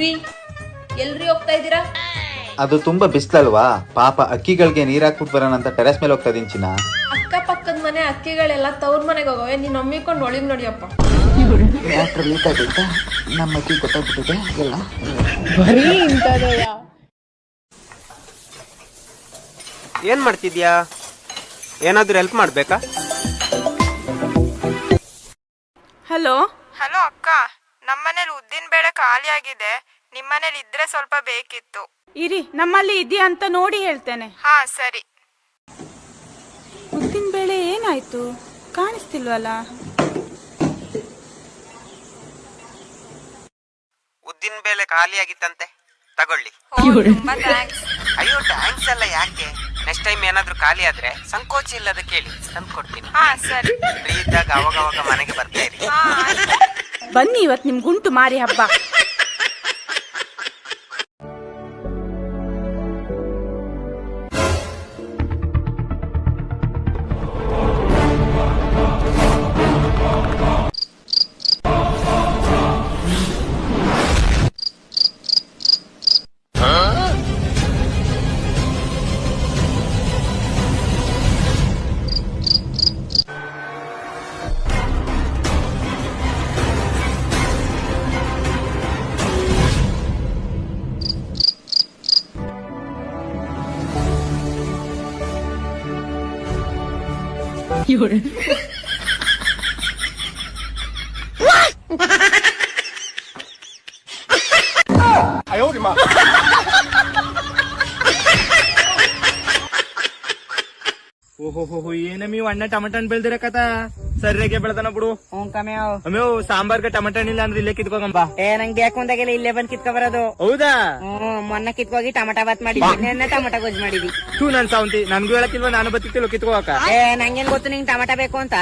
ರೀ ಎಲ್ರಿ ಹೋಗ್ತಾ ಇದ್ದೀರಾ? ಅದು ತುಂಬಾ ಬಿಸ್ಲಲ್ವಾ? ಪಾಪ ಅಕ್ಕಿಗಳಿಗೆ ನೀರ್ ಹಾಕ್ಬಿಟ್ಟು ಬರೋಣ ಅಂತ ಟೆರೆಸ್ ಮೇಲೆ ಹೋಗ್ತಾ ಇದೀನಿ ಚಿನ್ನ. ಅಕ್ಕಪಕ್ಕದ ಮನೆ ಅಕ್ಕಿಗಳೆಲ್ಲ ತವ್ರ ಮನೆಗೆ ಹೋಗವೆ. ನೀನ್ ಒಮ್ಮಿಕೊಂಡು ಒಳಗ್ ನೋಡಿಯಪ್ಪ. ಲೀಕ್ ಆಗೈತಾ ನಮ್ಮ ಅಕ್ಕಿ ಗೊತ್ತಾಗ್ಬಿಟ್ಟಿದೆ ಎಲ್ಲ ಏನ್ ಮಾಡ್ತಿದ್ಯಾ? ಏನಾದ್ರೂ ಹೆಲ್ಪ್ ಮಾಡ್ಬೇಕಾ? ಹಲೋ ಹಲೋ ಅಕ್ಕ. ಉದ್ದಿನ ಬೇಳೆ ಖಾಲಿ ಆಗಿದೆ ನಿಮ್ಮನೇಲಿ ಇದ್ರೆ ಸ್ವಲ್ಪ ಬೇಕಿತ್ತು. ಇರಿ ನಮ್ಮಲ್ಲಿ ಇದೆಯಾ ಅಂತ ನೋಡಿ ಹೇಳ್ತೇನೆ. ಹಾ ಸರಿ. ಉದ್ದಿನ ಬೇಳೆ ಏನಾಯ್ತು? ಕಾಣಿಸ್ತಿಲ್ವಲ್ಲ? ಉದ್ದಿನ ಬೇಳೆ ಖಾಲಿಯಾಗಿತ್ತಂತೆ. ತಗೊಳ್ಳಿ. ತುಂಬಾ ಥ್ಯಾಂಕ್ಸ್ ಅಯ್ಯೋ ಟ್ಯಾಂಕ್ಸ್ ಅಲ್ಲ ಯಾಕೆ? ನೆಕ್ಸ್ಟ್ ಟೈಮ್ ಏನಾದ್ರೂ ಖಾಲಿ ಆದ್ರೆ ಸಂಕೋಚ ಇಲ್ಲದ ಕೇಳಿ ತಂದು ಕೊಡ್ತೀನಿ ಹಾ ಸರಿ. ಫ್ರೀ ಇದ್ದಾಗ ಅವಾಗ ಅವಾಗ ಮನೆಗೆ ಬರ್ತಾ ಇರಿ. ಹಾ ಆಯ್ತು. ಬನ್ನಿ ಇವತ್ತು ನಿಮ್ಗುಂಟು ಮಾರಿ ಹಬ್ಬ. 有人。哎呦我的妈！ඔහොහොහො ඒන මේ වන්න ටමටන් පෙල්දර කතා ಸರ್ಯಾಗೆ ಬೆಳ್ದಾನ ಬಿಡು. ಹ್ಞೂ ಕಮ್ಯಾವ್. ಅಮ್ಯೋ ಸಾಂಬಾರ್ಗೆ ಟಮಟ ಹಣ್ಣಿಲ್ಲ ಅಂದ್ರೆ ಇಲ್ಲೇ ಕಿತ್ಕೋಗಂಬ ಏ ನಂಗೆ ಬೇಕು ಅಂದಾಗೆಲ್ಲ ಇಲ್ಲೇ ಬಂದ್ ಕಿತ್ಕೊ ಬರೋದು ಹೌದಾ? ಹ್ಮ್ ಮೊನ್ನೆ ಕಿತ್ಕೋಗಿ ಟಮಟ ಬಾತ್ ಮಾಡಿ ನೆನ್ನೆ ಟಮಟ ಗೊಜ್ಜು ಮಾಡಿದ್ವಿ. ತೂ ನನ್ ಸಾವಂತಿ. ನನ್ಗೂ ಹೇಳಕ್ಕಿಲ್ವಾ? ನಾನು ಬತ್ತಿತ್ತಿಲ್ಲ ಕಿತ್ಕೋಕ ಏ ನಂಗೇನ್ ಗೊತ್ತು ನಿಂಗ್ ಟಮಟ ಬೇಕು ಅಂತ?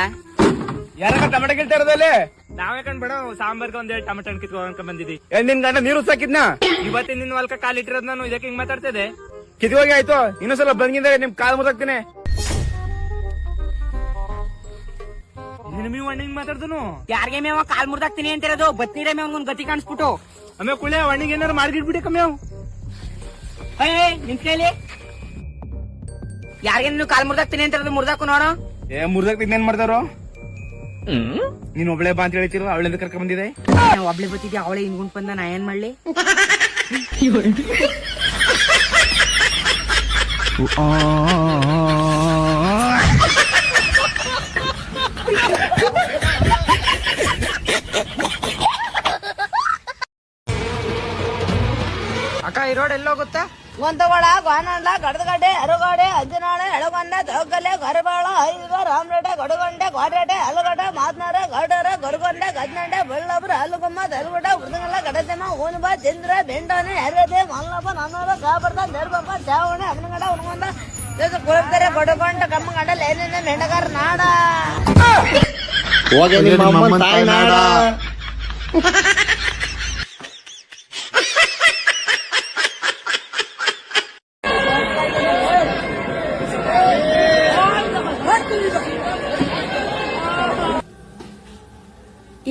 ಯಾರ ಟಮಟ ಇರೋದಲ್ಲಿ ನಾವೇ ಕಂಡ್ಬೇಡ ಸಾಂಬಾರ್ಗೆ ಒಂದ್ ಎರಡು ಟಮಟ ಹಣ್ಣು ಕಿತ್ಕೋಕ ಬಂದಿದ್ದಿ ನಿನ್ ಗಂಡ ನೀರು ಸಾಕಿದ್ನ ಇವತ್ತಿನ ನಿನ್ ಹೊಲ್ಕ ಕಾಲಿಟ್ಟಿರೋದ್ ನಾನು ಇದಕ್ಕೆ ಹಿಂಗ್ ಮಾತಾಡ್ತಿದ್ದೆ? ಕಿತ್ಕೋಗಿ ಆಯ್ತು. ಇನ್ನೊಂದ್ಸಲ ಬಂದಿದ್ದಾಗ ನಿಮ್ ಕಾಲ್ ಮುದಾಕ್ತೀನಿ ನಿಮ್ ಅಣ್ಣ ಹಿಂಗ್ ಮಾತಾಡ್ದನು? ಯಾರಿಗೆ ಮೇವ? ಕಾಲ್ ಮುರ್ದಾಗ್ತೀನಿ ಅಂತಿರೋದು. ಬತ್ತೀರ ಮೇವ್ ಒಂದ್ ಗತಿ ಕಾಣಿಸ್ಬಿಟ್ಟು. ಆಮೇಲೆ ಕುಳ್ಳೆ ಅಣ್ಣಿಗೆ ಏನಾರು ಮಾಡ್ಗಿಟ್ಬಿಡಿ ಕಮ್ಯಾವ್ ಏ ನಿನ್ ಕೈಲಿ ಯಾರಿಗೆ ನೀನು ಕಾಲ್ ಮುರ್ದಾಗ್ತೀನಿ ಅಂತಿರೋದು? ಮುರ್ದಾಕು ನೋಡು. ಏ ಮುರ್ದಾಗ ಏನ್ ಮಾಡ್ತಾರೋ ನೀನ್ ಒಬ್ಳೆ ಬಾ ಅಂತ ಹೇಳ್ತಿರೋ ಅವಳಿಂದ ಕರ್ಕೊಂಡ್ ಬಂದಿದೆ? ಒಬ್ಳೆ ಬತ್ತಿದ್ಯಾ ಅವಳೆ ಹಿಂಗುಂಟ್ ಬಂದ ನಾ ಏನ್ ಮಾಡ್ಲಿ? ಅಕ್ಕ ಎಲ್ಲೋಗುತ್ತೆ ಗೊಂತಗೊಳ ಗೋನಂಡ ಗಡದಗಡ್ಡೆ ಅರುಗಾಡೆ ಅಂಜನಾಳೆ ಎಳಗೊಂಡ ದೊಗ್ಗಲೆ ಗರಬಾಳ ಐದು ರಾಮರೇಟೆ ಗಡಗೊಂಡೆ ಗೋರೆಟೆ ಅಲಗಡೆ ಮಾತ್ನಾರ ಗಡರ ಗರಗೊಂಡೆ ಗದ್ನಂಡೆ ಬೆಳ್ಳಬ್ರ ಅಲುಗಮ್ಮ ತಲುಗುಡ ಉರ್ದಂಗಲ ಗಡದೆಮ ಊನುಬ ಚಂದ್ರ ಬೆಂಡನೆ ಎರದೆ ಮಲ್ಲಪ್ಪ ನನ್ನೂರ ಕಾಬರ್ದ ನೆರ್ಬಪ್ಪ ಚಾವಣೆ ಅವನಗಡ ಉಣ್ಕೊಂಡ ಕುಳಬ್ದರೆ ಗಡಗೊಂಡ ಕಮ್ಮಗಂಡ ಲೇನಿನ ಮೆಂಡಗಾರ ನಾಡ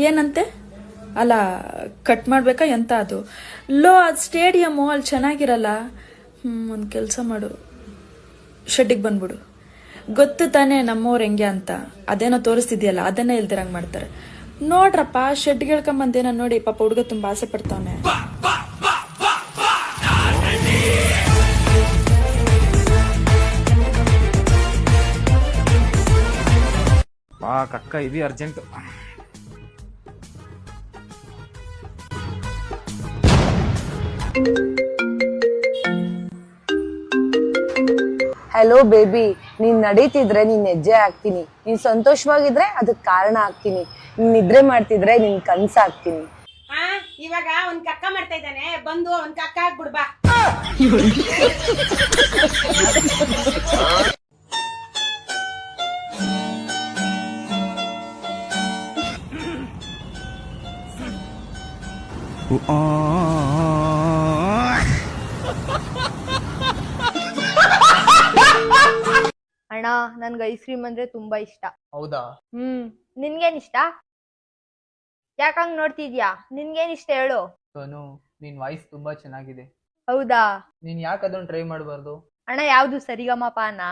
ಏನಂತೆ? ಅಲ್ಲ ಕಟ್ ಮಾಡ್ಬೇಕಾ? ಎಂತ ಅದು? ಲೋ, ಅದು ಸ್ಟೇಡಿಯಮ್ಮು ಅಲ್ಲಿ ಚೆನ್ನಾಗಿರಲ್ಲ? ಹ್ಞೂ ಒಂದು ಕೆಲಸ ಮಾಡು. ಶೆಡ್ಡಿಗೆ ಬಂದ್ಬಿಡು. ಗೊತ್ತು ತಾನೇ ನಮ್ಮವ್ರು ಹೆಂಗೆ ಅಂತ. ಅದೇನೋ ತೋರಿಸ್ತಿದ್ಯಲ್ಲ, ಅದನ್ನೇ ಇಲ್ದಿರಂಗ್ ಮಾಡ್ತಾರೆ. ನೋಡ್ರಪ್ಪ ಶೆಡ್ಗೆ ಹೇಳ್ಕೊಂಬಂದೇನೋ ನೋಡಿ, ಪಾಪ ಹುಡುಗ ತುಂಬ ಆಸೆ ಪಡ್ತಾವನೆ. ಕಕ್ಕ ಇದು ಅರ್ಜೆಂಟ್ ಹಲೋ ಬೇಬಿ ನೀನ್ ನಡೀತಿದ್ರೆ ನೀನ್ ಹೆಜ್ಜೆ ಹಾಕ್ತೀನಿ. ನೀನ್ ಸಂತೋಷವಾಗಿದ್ರೆ ಅದಕ್ ಕಾರಣ ಹಾಕ್ತೀನಿ. ನೀನ್ ನಿದ್ರೆ ಮಾಡ್ತಿದ್ರೆ ನಿನ್ ಕನ್ಸ ಹಾಕ್ತೀನಿ. ಇವಾಗ ಒಂದ್ ಕಕ್ಕ ಮಾಡ್ತಾ ಇದ್ದಾನೆ. ಬಂದು ಒಂದ್ ಕಕ್ಕ ಹಾಕ್ಬಿಡ್ಬಾ ಅಣ್ಣ ನನ್ಗೆ ಐಸ್ ಕ್ರೀಮ್ ಅಂದ್ರೆ ತುಂಬಾ ಇಷ್ಟ. ಹೌದಾ? ಹ್ಮ್. ನಿನ್ಗೇನ್ ಇಷ್ಟ? ಯಾಕಂಗ್ ನೋಡ್ತಿದ್ಯಾ? ನಿನ್ಗೇನ್ ಇಷ್ಟ ಹೇಳು. ಸೋನು ನಿನ್ ವಾಯ್ಸ್ ತುಂಬಾ ಚೆನ್ನಾಗಿದೆ. ಹೌದಾ? ನೀನ್ ಯಾಕೆ ಅದನ್ನ ಟ್ರೈ ಮಾಡಬಾರ್ದು? ಅಣ್ಣ ಯಾವ್ದು ಪಾನಾ?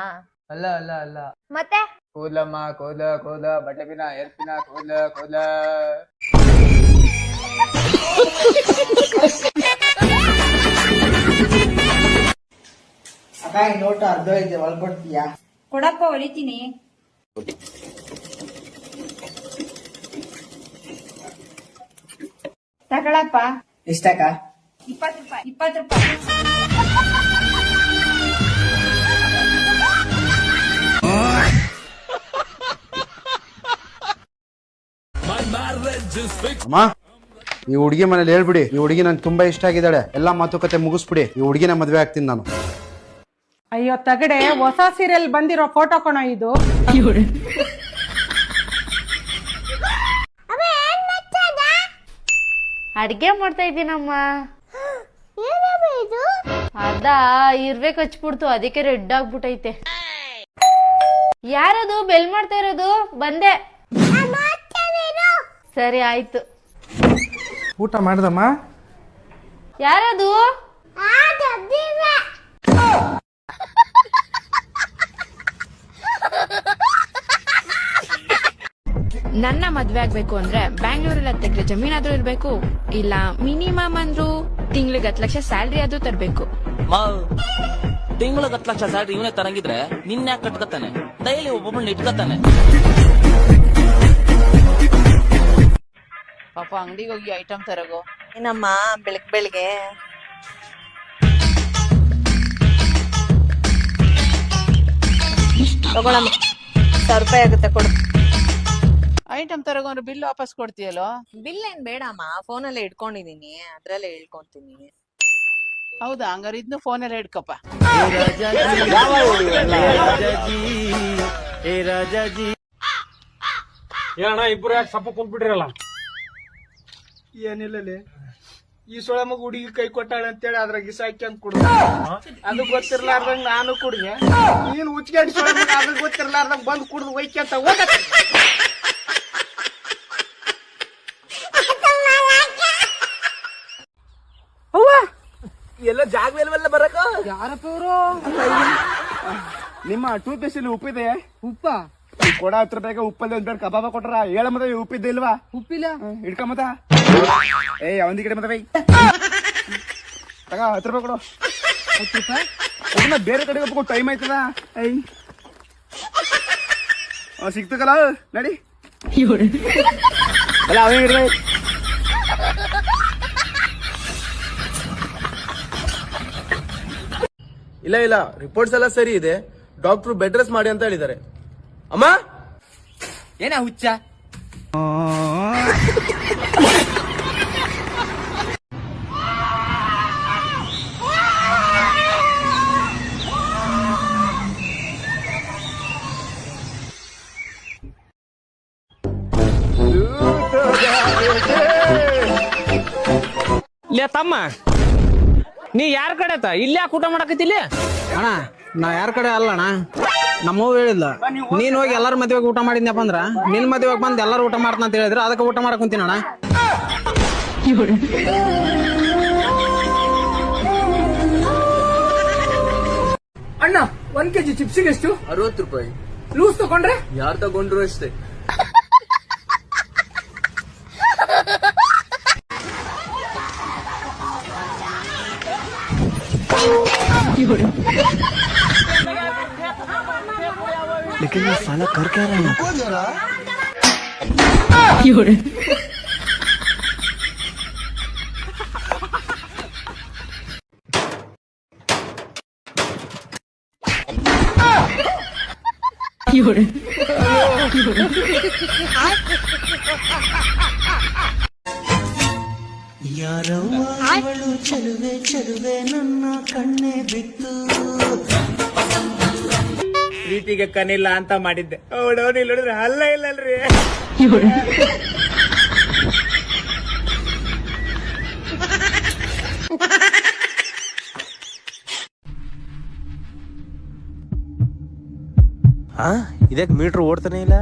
ಅಲ್ಲ ಅಲ್ಲ ಅಲ್ಲ. ಮತ್ತೆ? ಕೂದಲಮ್ಮ ಕೋಲ ಕೋಲ ಬಟ್ಟೆ ಎರ್ಪಿನ ಕೋಲ ಅಕ್ಕ ಈ ನೋಟು ಅರ್ಧ ಇದೆ ಒಳ್ಕೊಡ್ತೀಯಾ ಕೊಡಪ್ಪ ಹೊಲಿತೀನಿ. ತಗೊಳಪ್ಪ. ಎಷ್ಟಕ್ಕ ಇಪ್ಪತ್ತು ರೂಪಾಯಿ ಇಪ್ಪತ್ತು ರೂಪಾಯಿ. ಅಮ್ಮ ಈ ಹುಡುಗಿ ಮನೇಲಿ ಹೇಳ್ಬಿಡಿ ಈ ಹುಡುಗಿ ನಂಗೆ ತುಂಬಾ ಇಷ್ಟ ಆಗಿದ್ದಾಳೆ. ಎಲ್ಲಾ ಮಾತುಕತೆ ಮುಗಿಸ್ಬಿಡಿ ಈ ಹುಡುಗಿನ ಮದ್ವೆ ಆಗ್ತೀನಿ ನಾನು. ಅಯ್ಯೋ ತಗಡೆ ಹೊಸ ಸೀರಿಯಲ್ ಬಂದಿರೋ ಫೋಟೋ ಕೊಣ ಇದು. ಅಡ್ಗೆ ಮಾಡ್ತಾ ಇದ್ದೀನಮ್ಮ. ಅದ ಇರ್ಬೇಕು ಹಚ್ಬಿಡ್ತು ಅದಕ್ಕೆ ರೆಡ್ ಆಗ್ಬಿಟ್ಟೈತೆ ಯಾರದು? ಬೆಲ್ ಮಾಡ್ತಾ ಇರೋದು? ಬಂದೆ. ಸರಿ ಆಯ್ತು. ಊಟ ಮಾಡ್ದಮ್ಮ? ಯಾರದು? ನನ್ನ ಮದ್ವೆ ಆಗ್ಬೇಕು ಅಂದ್ರೆ ಬ್ಯಾಂಗ್ಳೂರಲ್ಲಿ ಹತ್ತಕ್ಕೆ ಜಮೀನಾದ್ರೂ ಇರ್ಬೇಕು ಇಲ್ಲ ಮಿನಿಮಮ್ ಅಂದ್ರು ತಿಂಗ್ಳಿಗೆ ಹತ್ತು ಲಕ್ಷ ಸ್ಯಾಲ್ರಿ ಆದ್ರೂ ತರಬೇಕು. ತಿಂಗಳಿಗೆ ಹತ್ತು ಲಕ್ಷ ಸ್ಯಾಲ್ರಿ ಇವನೇ ತರಂಗಿದ್ರೆ ನಿನ್ನ ಯಾಕೆ ಕಟ್ಕತಾನೆ? ಡೈಲಿ ಒಬ್ಬೊಬ್ಬಳನ್ನ ಇಟ್ಕತಾನೆ. ಪಾಪ ಅಂಗಡಿಗೆ ಹೋಗಿ ಐಟಮ್ ತರಗೋ. ಏನಮ್ಮ ಬೆಳಗ್ ಬೆಳಗ್ಗೆ ತಗೊಳಮ್ಮ ಸಾವಿರ ರೂಪಾಯಿ ಆಗುತ್ತೆ ಕೊಡು. ಐಟಮ್ ತರಗೊಂಡ್ರೆ ಬಿಲ್ ವಾಪಸ್ ಕೊಡ್ತೀಯಲ್ಲೋ? ಬಿಲ್ ಏನ್ ಬೇಡಮ್ಮ ಫೋನಲ್ಲೇ ಇಟ್ಕೊಂಡಿದೀನಿ ಅದ್ರಲ್ಲೇ ಹೇಳ್ಕೊಂತೀನಿ. ಹೌದಾ ಹಂಗಾರೆ ಇದನ್ನು ಫೋನಲ್ಲೇ ಇಟ್ಕಪ್ಪ. ಏನಣ್ಣ ಇಬ್ರು ಯಾಕೆ ಸಪ್ಪ ಕುಂತ್ಬಿಟ್ರಲ್ಲ ಏನಿಲ್ಲ ಈ ಸೊಳ ಮಗ ಹುಡುಗಿ ಕೈ ಕೊಟ್ಟಾಳೆ ಅಂತೇಳಿ ಅದ್ರಾಗ ಇಸ ಹಾಕಿ ಅಂತ ಕುಡ್ದ. ಅದು ಗೊತ್ತಿರ್ಲಾರ್ದಂಗ ನಾನು ಕುಡ್ದೆ. ನೀನ್ ಉಚ್ಚಾಡಿ ಅದ್ರ ಗೊತ್ತಿರ್ಲಾರ್ದಂಗ ಬಂದ್ ಕುಡ್ದು ಒಯ್ಕೆ ಅಂತ ಹೋಗತ್ತೆ. ಎಲ್ಲ ಜಾಗ ಮೇಲ್ವಲ್ಲ ಬರಕ ಯಾರಪ್ಪ ಇವರು? ನಿಮ್ಮ ಟೂ ಪೇಸ್ಟ್ ಉಪ್ಪಿದೆ? ಉಪ್ಪ. ಕೊಡ ಹತ್ರ ಬೇಗ ಉಪ್ಪಲ್ಲಿ ಒಂದ್ ಕಬಾಬ ಕೊಟ್ರ ಹೇಳ ಮತ ಉಪ್ಪಿದ್ದೆ ಇಲ್ವಾ? ಉಪ್ಪಿಲ್ಲ. ಹಿಡ್ಕ ಮತ. ಏಯ್ ಅವಂದಿ ಕಡೆ ಮತ ಬೈ. ತಗ ಹತ್ತು ರೂಪಾಯಿ ಕೊಡು. ಹತ್ತು ರೂಪಾಯಿ? ಅದನ್ನ ಬೇರೆ ಕಡೆ ಹೋಗ್ಬೇಕು ಟೈಮ್ ಆಯ್ತದ? ಐ ಸಿಕ್ತಕಲ ನಡಿ. ಅಲ್ಲ ಅವೇ ಇರ್ಲಿ ಇಲ್ಲ ಇಲ್ಲ. ರಿಪೋರ್ಟ್ಸ್ ಎಲ್ಲ ಸರಿ ಇದೆ. ಡಾಕ್ಟರ್ ಬೆಡ್ ರೆಸ್ಟ್ ಮಾಡಿ ಅಂತ ಹೇಳಿದ್ದಾರೆ. ಅಮ್ಮ? ಏನ ಹುಚ್ಚ? ಲೇ ತಮ್ಮ. ನೀ ಯಾರ ಕಡೆ ಆತ ಇಲ್ಲಿ ಯಾಕೆ ಊಟ ಮಾಡಕತ್ತಿಲ್ಲ ಅಣ್ಣ ನಾ ಯಾರ ಕಡೆ ಅಲ್ಲ ಅಣ್ಣ. ನಮ್ಮವ್ ಹೇಳಿಲ್ಲ ನೀನ್ ಹೋಗಿ ಎಲ್ಲಾರ ಮದ್ವೆಗೆ ಊಟ ಮಾಡಿದ್ನಪ್ಪ ಅಂದ್ರ? ನಿನ್ ಮದ್ವೆಗೆ ಬಂದ್ ಎಲ್ಲಾರು ಊಟ ಮಾಡ್ತಾನ ಅಂತ ಹೇಳಿದ್ರೆ ಅದಕ್ಕೆ ಊಟ ಮಾಡಕ್ ಕುಂತೀನಿ ಅಣ್ಣ. ಅಣ್ಣ ಒಂದ್ ಕೆಜಿ ಚಿಪ್ಸಿಗೆ ಎಷ್ಟು? ಅರವತ್ತು ರೂಪಾಯಿ. ಲೂಸ್ ತಗೊಂಡ್ರೆ? ಯಾರು ತಗೊಂಡ್ರು ಅಷ್ಟೇ. लेकिन ये साला कर क्या रहे हैं जरा क्यों रे क्यों रे क्यों रे ಪ್ರೀತಿಗೆ ಕನಿಲ್ಲ ಅಂತ ಮಾಡಿದ್ದೆ. ಅವಳವನು ಇಲ್ಲ ನೋಡಿದ್ರೆ ಅಲ್ಲ ಇಲ್ಲಲ್ರಿ. ಹಾ ಇದಕ್ಕೆ ಮೀಟ್ರ್ ಓಡ್ತಾನೆ ಇಲ್ಲ?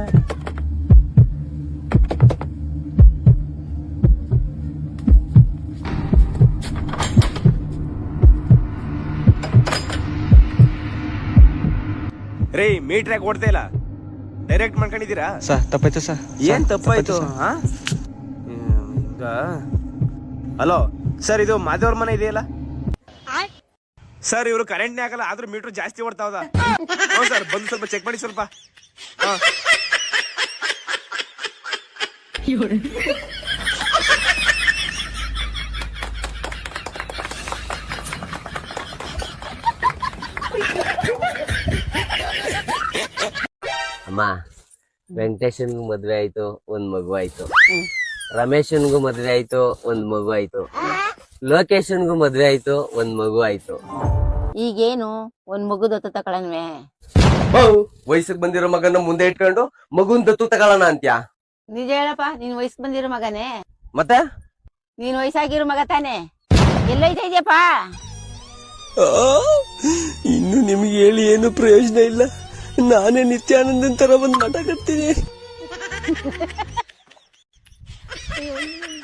ರೀ ಮೀಟರ್ ಯಾಕೆ ಓಡ್ತಾ ಇಲ್ಲ. ಡೈರೆಕ್ಟ್ ಮಾಡ್ಕೊಂಡಿದ್ದೀರಾ? ಸರ್ ತಪ್ಪಾಯ್ತು ಸರ್. ಏನ್ ತಪ್ಪಾಯ್ತು? ಹಾ? ಹಲೋ ಸರ್ ಇದು ಮಾದೇವ್ರ ಮನೆ ಇದೆಯಲ್ಲ? ಸರ್ ಇವರು ಕರೆಂಟ್ನೇ ಆಗಲ್ಲ ಆದ್ರೂ ಮೀಟರ್ ಜಾಸ್ತಿ ಓಡ್ತಾವದ ಹೌದು ಸರ್ ಬಂದು ಸ್ವಲ್ಪ ಚೆಕ್ ಮಾಡಿ ಸ್ವಲ್ಪ. ಹಾ. ಅಮ್ಮ ವೆಂಕಟೇಶನ್ಗೂ ಮದ್ವೆ ಆಯ್ತು ಒಂದ್ ಮಗು ಆಯ್ತು. ರಮೇಶನ್ಗೂ ಮದ್ವೆ ಆಯ್ತು ಒಂದ್ ಮಗು ಆಯ್ತು. ಲೋಕೇಶನ್ಗೂ ಮದ್ವೆ ಆಯ್ತು ಒಂದ್ ಮಗು ಆಯ್ತು. ಈಗೇನು ಒಂದ್ ಮಗು ದತ್ತು ತಗೊಳನ್ವೆ? ವಯಸ್ಸಿಗೆ ಬಂದಿರೋ ಮಗನ ಮುಂದೆ ಇಟ್ಕೊಂಡು ಮಗುನ್ ದತ್ತು ತಗೊಳ್ಳೋಣ ಅಂತ್ಯಾ? ನಿಜ ಹೇಳಪ್ಪ ನೀನ್ ವಯಸ್ಸಿಗೆ ಬಂದಿರೋ ಮಗನೇ. ಮತ್ತೆ? ನೀನ್ ವಯಸ್ಸಾಗಿರೋ ಮಗ ತಾನೆ. ಎಲ್ಲ ಇದೆಯಪ್ಪ? ಇನ್ನು ನಿಮ್ಗೆ ಹೇಳಿ ಏನು ಪ್ರಯೋಜನ ಇಲ್ಲ. ನಾನೇ ನಿತ್ಯಾನಂದನ್ ತರ ಬಂದ್ ಮಾತಾಡ್ತೀನಿ